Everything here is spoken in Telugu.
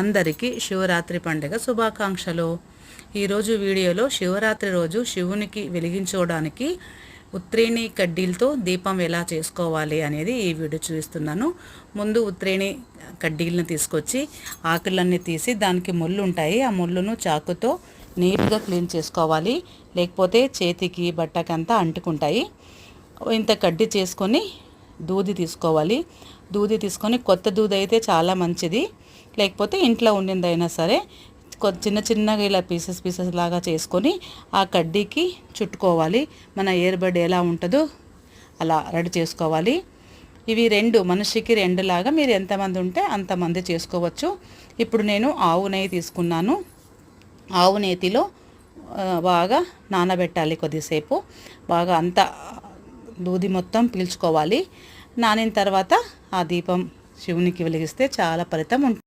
అందరికీ శివరాత్రి పండుగ శుభాకాంక్షలు. ఈరోజు వీడియోలో శివరాత్రి రోజు శివునికి వెలిగించుకోవడానికి ఉత్రేణి కడ్డీలతో దీపం ఎలా చేసుకోవాలి అనేది ఈ వీడియో చూపిస్తున్నాను. ముందు ఉత్రేణి కడ్డీలను తీసుకొచ్చి ఆకులన్నీ తీసి దానికి ముళ్ళు ఉంటాయి. ఆ ముళ్ళును చాకుతో నీట్గా క్లీన్ చేసుకోవాలి. లేకపోతే చేతికి బట్టకంతా అంటుకుంటాయి. ఇంత కడ్డీ చేసుకొని దూది తీసుకోవాలి. దూది తీసుకొని కొత్త దూది అయితే చాలా మంచిది. లేకపోతే ఇంట్లో ఉండిందైనా సరే కొ చిన్న చిన్నగా ఇలా పీసెస్ పీసెస్ లాగా చేసుకొని ఆ కడ్డీకి చుట్టుకోవాలి. మన ఇయర్బడ్ ఎలా ఉంటుందో అలా రెడీ చేసుకోవాలి. ఇవి రెండు మనిషికి రెండు లాగా మీరు ఎంతమంది ఉంటే అంతమంది చేసుకోవచ్చు. ఇప్పుడు నేను ఆవు నెయ్యి తీసుకున్నాను. ఆవు నేతిలో బాగా నానబెట్టాలి కొద్దిసేపు. బాగా అంతా దూది మొత్తం పీల్చుకోవాలి. నానిన తర్వాత ఆ దీపం శివునికి వెలిగిస్తే చాలా ఫలితం ఉంటుంది.